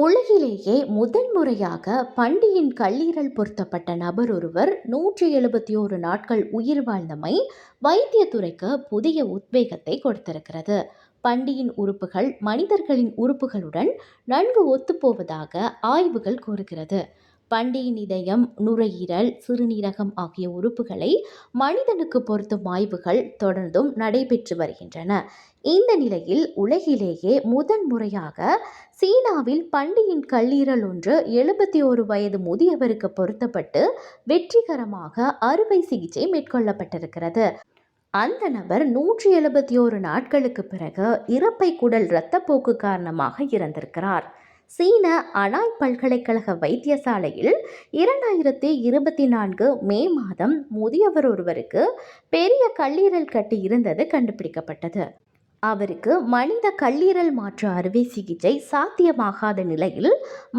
உலகிலேயே முதன்முறையாக பண்டியின் கல்லீரல் பொருத்தப்பட்ட நபர் ஒருவர் நூற்றி எழுபத்தி ஓரு நாட்கள் உயிர் வாழ்ந்தமை வைத்தியத்துறைக்கு புதிய உத்வேகத்தை கொடுத்திருக்கிறது. பண்டியின் உறுப்புகள் மனிதர்களின் உறுப்புகளுடன் நன்கு ஒத்துப்போவதாக ஆய்வுகள் கூறுகிறது. பண்டியின் இதயம் நுரையீரல் சிறுநீரகம் ஆகிய உறுப்புகளை மனிதனுக்கு பொருத்தும் ஆய்வுகள் தொடர்ந்தும் நடைபெற்று வருகின்றன. இந்த நிலையில் உலகிலேயே முதன்முறையாக சீனாவில் பண்டியின் கல்லீரல் ஒன்று எழுபத்தி ஓரு வயது முதியவருக்கு பொருத்தப்பட்டு வெற்றிகரமாக அறுவை சிகிச்சை மேற்கொள்ளப்பட்டிருக்கிறது. அந்த நபர் நூற்றி எழுபத்தி ஓரு நாட்களுக்கு பிறகு இறப்பை குடல் இரத்தப்போக்கு காரணமாக இறந்திருக்கிறார். சீன அனாய் பல்கலைக்கழக வைத்தியசாலையில் இரண்டாயிரத்தி இருபத்தி நான்கு மே மாதம் முதியவர் ஒருவருக்கு பெரிய கல்லீரல் கட்டி இருந்தது கண்டுபிடிக்கப்பட்டது. அவருக்கு மனித கல்லீரல் மாற்று அறுவை சிகிச்சை சாத்தியமாகாத நிலையில்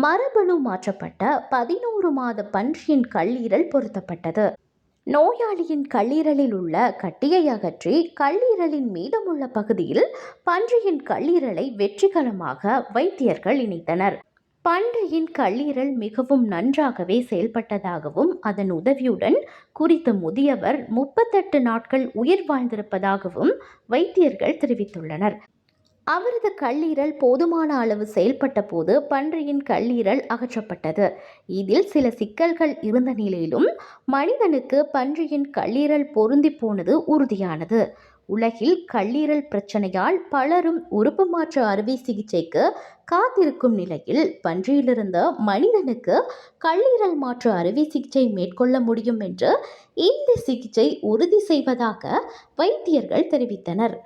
மரபணு மாற்றப்பட்ட பதினோரு மாத பன்றியின் கல்லீரல் பொருத்தப்பட்டது. நோயாளியின் கல்லீரலில் உள்ள கட்டியை அகற்றி கல்லீரலின் மீதமுள்ள பகுதியில் பன்றியின் கல்லீரலை வெற்றிகரமாக வைத்தியர்கள் இணைத்தனர். பன்றியின் கல்லீரல் மிகவும் நன்றாகவே செயல்பட்டதாகவும் அதன் உதவியுடன் குறித்த முதியவர் முப்பத்தெட்டு நாட்கள் உயிர் வாழ்ந்திருப்பதாகவும் வைத்தியர்கள் தெரிவித்துள்ளனர். அவரது கல்லீரல் போதுமான அளவு செயல்பட்ட போது பன்றியின் கல்லீரல் அகற்றப்பட்டது. இதில் சில சிக்கல்கள் இருந்த நிலையிலும் மனிதனுக்கு பன்றியின் கல்லீரல் பொருந்தி போனது உறுதியானது. உலகில் கல்லீரல் பிரச்சனையால் பலரும் உறுப்பு மாற்று அறுவை சிகிச்சைக்கு காத்திருக்கும் நிலையில் பன்றியிலிருந்து மனிதனுக்கு கல்லீரல் மாற்று அறுவை சிகிச்சை மேற்கொள்ள முடியும் என்று இந்த சிகிச்சை உறுதி செய்வதாக வைத்தியர்கள் தெரிவித்தனர்.